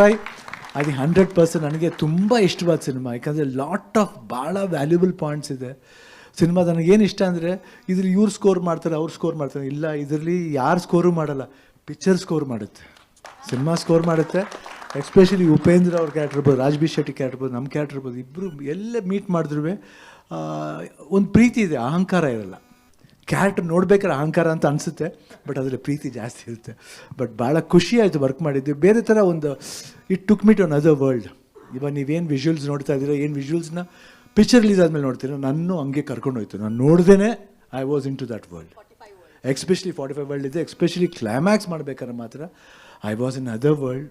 Five ಅದು hundred percent ನನಗೆ ತುಂಬ ಇಷ್ಟವಾದ ಸಿನಿಮಾ. ಯಾಕಂದರೆ ಲಾಟ್ ಆಫ್ ಭಾಳ ವ್ಯಾಲ್ಯೂಬಲ್ ಪಾಯಿಂಟ್ಸ್ ಇದೆ. ಸಿನಿಮಾ ನನಗೇನು ಇಷ್ಟ ಅಂದರೆ, ಇದ್ರಲ್ಲಿ ಇವ್ರು ಸ್ಕೋರ್ ಮಾಡ್ತಾರೆ, ಅವ್ರು ಸ್ಕೋರ್ ಮಾಡ್ತಾರೆ. ಇಲ್ಲ, ಇದರಲ್ಲಿ ಯಾರು ಸ್ಕೋರು ಮಾಡಲ್ಲ ಪಿಕ್ಚರ್ ಸ್ಕೋರ್ ಮಾಡುತ್ತೆ. ಸಿನಿಮಾ ಸ್ಕೋರ್ ಮಾಡುತ್ತೆ. ಎಸ್ಪೆಷಲಿ ಉಪೇಂದ್ರ ಅವ್ರ ಕ್ಯಾರೆಕ್ಟರ್ ಇರ್ಬೋದು ರಾಜ್ಬಿ ಶೆಟ್ಟಿ ಕ್ಯಾರೆಕ್ಟರ್ ಇರ್ಬೋದು ನಮ್ಮ ಕ್ಯಾರೆಕ್ಟರ್ ಇರ್ಬೋದು ಇಬ್ಬರು ಎಲ್ಲ ಮೀಟ್ ಮಾಡಿದ್ರು ಒಂದು ಪ್ರೀತಿ ಇದೆ, ಅಹಂಕಾರ ಇರಲ್ಲ. ಕ್ಯಾರೆಕ್ಟರ್ ನೋಡ್ಬೇಕಾದ್ರೆ ಅಹಂಕಾರ ಅಂತ ಅನಿಸುತ್ತೆ ಬಟ್ ಅದರಲ್ಲಿ ಪ್ರೀತಿ ಜಾಸ್ತಿ ಇರುತ್ತೆ. ಬಟ್ ಭಾಳ ಖುಷಿ ಆಯಿತು ವರ್ಕ್ ಮಾಡಿದ್ವಿ ಬೇರೆ ಥರ ಒಂದು it took me another world ಇವಾಗ ನೀವೇನು ವಿಜುವಲ್ಸ್ ನೋಡ್ತಾ ಇದ್ದೀರಾ, ಏನು ವಿಜುವಲ್ಸ್ನ ಪಿಕ್ಚರ್ ರಿಲೀಸ್ ಆದಮೇಲೆ ನೋಡ್ತೀರ ನನ್ನೂ ಹಂಗೆ ಕರ್ಕೊಂಡು ಹೋಯ್ತು. ನಾನು ನೋಡ್ದೇ I was into that world especially forty five world ಇದೆ ಎಕ್ಸ್ಪೆಷಲಿ ಕ್ಲೈಮ್ಯಾಕ್ಸ್ ಮಾಡ್ಬೇಕಾದ್ರೆ ಮಾತ್ರ I was in other world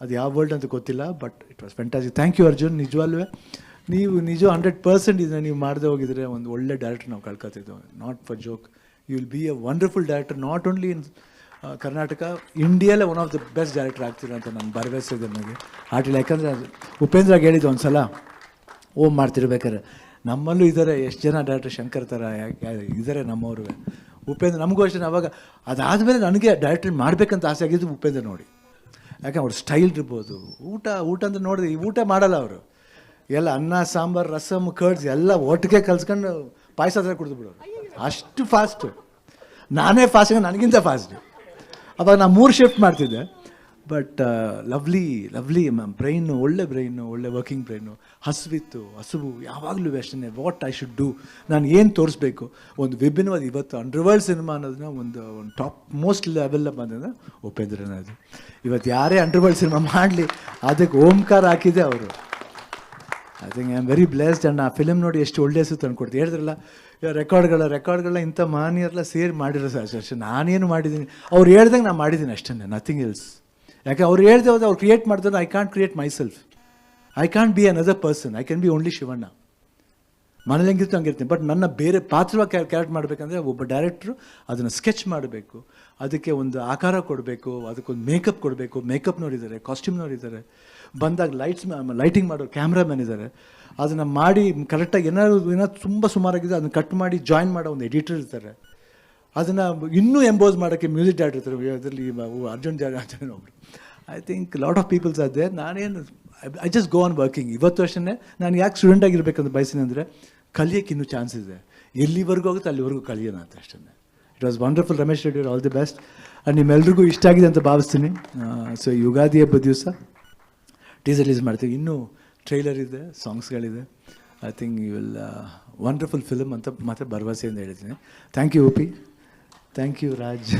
ಅದು ಯಾವ ವರ್ಲ್ಡ್ ಅಂತ ಗೊತ್ತಿಲ್ಲ but it was fantasy thank you Arjun ನಿಜವಲ್ವೇ ನೀವು ನಿಜ ಹಂಡ್ರೆಡ್ ಪರ್ಸೆಂಟ್ ಇದನ್ನ ನೀವು ಮಾಡದೆ ಹೋಗಿದ್ರೆ ಒಂದು ಒಳ್ಳೆ ಡೈರೆಕ್ಟರ್ ನಾವು ಕಳ್ಕೊತಿದ್ದೆವು not for joke you will be a wonderful director not only in Karnataka ಇಂಡಿಯಲ್ಲೇ one of the best director ಆಗ್ತೀರಾ ಅಂತ ನಾನು ಭರವಸೆ ನನಗೆ. ಆಟಿಲ್ಲ ಯಾಕಂದರೆ ಉಪೇಂದ್ರಾಗ ಹೇಳಿದ್ದು ಒಂದು ಸಲ ಓಮ್ ಮಾಡ್ತಿರ್ಬೇಕಾದ್ರೆ, ನಮ್ಮಲ್ಲೂ ಇದ್ದಾರೆ ಎಷ್ಟು ಜನ ಡೈರೆಕ್ಟರ್ ಶಂಕರ್ ಥರ ಇದ್ದಾರೆ ನಮ್ಮವರು ಉಪೇಂದ್ರ ನಮಗೂ ಅಷ್ಟೇ, ಅವಾಗ ಅದಾದಮೇಲೆ ನನಗೆ ಡೈರೆಕ್ಟರ್ ಮಾಡಬೇಕಂತ ಆಸೆ ಆಗಿದ್ದು ಉಪೇಂದ್ರ ನೋಡಿ. ಯಾಕೆ ಅವ್ರ ಸ್ಟೈಲ್ ಇರ್ಬೋದು. ಊಟ ಊಟ ಅಂತ ನೋಡಿದ್ರೆ ಈ ಊಟ ಮಾಡಲ್ಲ ಅವರು. ಎಲ್ಲ ಅನ್ನ, ಸಾಂಬಾರು, ರಸಮ್ ಕರ್ಡ್ಸ್ ಎಲ್ಲ ಒಟ್ಟಿಗೆ ಕಲ್ಸ್ಕೊಂಡು ಪಾಯಸ ಹತ್ರ ಕುಡಿದು ಬಿಡೋರು ಅಷ್ಟು ಫಾಸ್ಟು ನಾನೇ ಫಾಸ್ಟ್ ನನಗಿಂತ ಫಾಸ್ಟ್ ಅವಾಗ ನಾನು ಮೂರು ಶಿಫ್ಟ್ ಮಾಡ್ತಿದ್ದೆ. But lovely lovely ma'am brain ಒಳ್ಳೆ ಬ್ರೈನು ಒಳ್ಳೆ ವರ್ಕಿಂಗ್ ಬ್ರೈನು ಹಸುವಿತ್ತು, ಹಸುವು, ಯಾವಾಗಲೂ ಅಷ್ಟೇ ವಾಟ್ ಐ ಶುಡ್ ಡೂ ನಾನು ಏನು ತೋರಿಸ್ಬೇಕು? ಒಂದು ವಿಭಿನ್ನವಾದ ಇವತ್ತು ಅಂಡರ್ವರ್ಲ್ಡ್ ಸಿನಿಮಾ ಅನ್ನೋದನ್ನ ಒಂದು ಒಂದು ಟಾಪ್ ಮೋಸ್ಟ್ ಲೆವೆಲ್ ಬಂದಿದೆ ಉಪೇಂದ್ರನ ಅದು ಇವತ್ತು ಯಾರೇ ಅಂಡರ್ವರ್ಲ್ಡ್ ಸಿನಿಮಾ ಮಾಡಲಿ, ಅದಕ್ಕೆ ಓಂಕಾರ ಹಾಕಿದೆ ಅವರು. I think I am very blessed and ಆ ಫಿಲ್ಮ್ ನೋಡಿ ಎಷ್ಟು ಒಳ್ಳೆ ಸುತ್ತ ತಂದ್ಕೊಡ್ತೀವಿ. ಹೇಳಿದ್ರಲ್ಲ ರೆಕಾರ್ಡ್ಗಳ ರೆಕಾರ್ಡ್ಗಳನ್ನ ಇಂಥ ಮಹನೀಯರೆಲ್ಲ ಸೇರಿ ಮಾಡಿರೋ ಸರ್ ಅಷ್ಟೇ ನಾನೇನು ಮಾಡಿದ್ದೀನಿ. ಅವ್ರು ಹೇಳ್ದಂಗೆ ನಾನು ಮಾಡಿದ್ದೀನಿ ಅಷ್ಟೇ ನಥಿಂಗ್ ಎಲ್ಸ್ ಯಾಕೆ ಅವ್ರು ಹೇಳ್ದೆ ಹೋದ್ರೆ ಅವ್ರು ಕ್ರಿಯೇಟ್ ಮಾಡಿದ್ರೆ I can't create myself I can't be another person I can be only Shivanna. ಮನೇಲಿ ಹೆಂಗಿರ್ತು ಹಂಗಿರ್ತೀನಿ ಬಟ್ ನನ್ನ ಬೇರೆ ಪಾತ್ರವಾಗಿ ಕ್ಯಾ ಕ್ಯಾರೆಕ್ಟ್ ಮಾಡಬೇಕಂದ್ರೆ ಒಬ್ಬ ಡೈರೆಕ್ಟ್ರು ಅದನ್ನು ಸ್ಕೆಚ್ ಮಾಡಬೇಕು. ಅದಕ್ಕೆ ಒಂದು ಆಕಾರ ಕೊಡಬೇಕು, ಅದಕ್ಕೊಂದು ಮೇಕಪ್ ಕೊಡಬೇಕು. ಮೇಕಪ್ನವ್ರು ಕಾಸ್ಟ್ಯೂಮ್ನವ್ರು ಇದ್ದಾರೆ ಬಂದಾಗ ಲೈಟ್ಸ್ ಲೈಟಿಂಗ್ ಮಾಡೋ ಕ್ಯಾಮ್ರಾಮ್ಯಾನ್ ಇದ್ದಾರೆ ಅದನ್ನು ಮಾಡಿ ಕರೆಕ್ಟಾಗಿ ಏನಾದ್ರು ಏನಾದ್ರು ತುಂಬ ಸುಮಾರಾಗಿದೆ, ಅದನ್ನು ಕಟ್ ಮಾಡಿ ಜಾಯಿನ್ ಮಾಡೋ ಒಂದು ಎಡಿಟರ್ ಇರ್ತಾರೆ. ಅದನ್ನು ಇನ್ನೂ ಎಂಬೋಸ್ ಮಾಡೋಕ್ಕೆ ಮ್ಯೂಸಿಕ್ ಡೈರೆಕ್ಟರ್ ಇರ್ತಾರೆ. ಅದರಲ್ಲಿ ಅರ್ಜುನ್ ಅಂತ ಒಬ್ರು I think lot of peoples ಅದೇ ನಾನೇನು I just go on working ಇವತ್ತು ಅಷ್ಟೇ ನಾನು ಯಾಕೆ ಸ್ಟೂಡೆಂಟ್ ಆಗಿರ್ಬೇಕಂತ ಬಯಸಿನಿ ಅಂದರೆ, ಕಲಿಯೋಕ್ಕೆ ಇನ್ನೂ ಚಾನ್ಸ್ ಇದೆ. ಎಲ್ಲಿವರೆಗೂ ಹೋಗುತ್ತೆ ಅಲ್ಲಿವರೆಗೂ ಕಲಿಯೋಣ ಅಂತ ಅಷ್ಟೇ it was wonderful Ramesh Reddy all the best and ನಿಮ್ಮೆಲ್ರಿಗೂ ಇಷ್ಟ ಆಗಿದೆ ಅಂತ ಭಾವಿಸ್ತೀನಿ. ಸೊ ಯುಗಾದಿ ಹಬ್ಬದ ದಿವಸ ಟೀಸರ್ ರಿಲೀಸ್ ಮಾಡ್ತೀವಿ. ಇನ್ನೂ ಟ್ರೈಲರ್ ಇದೆ ಸಾಂಗ್ಸ್ಗಳಿದೆ I think you will wonderful film ಅಂತ ಮತ್ತೆ ಭರವಸೆಯಿಂದ ಹೇಳ್ತೀನಿ thank you OP thank you Raj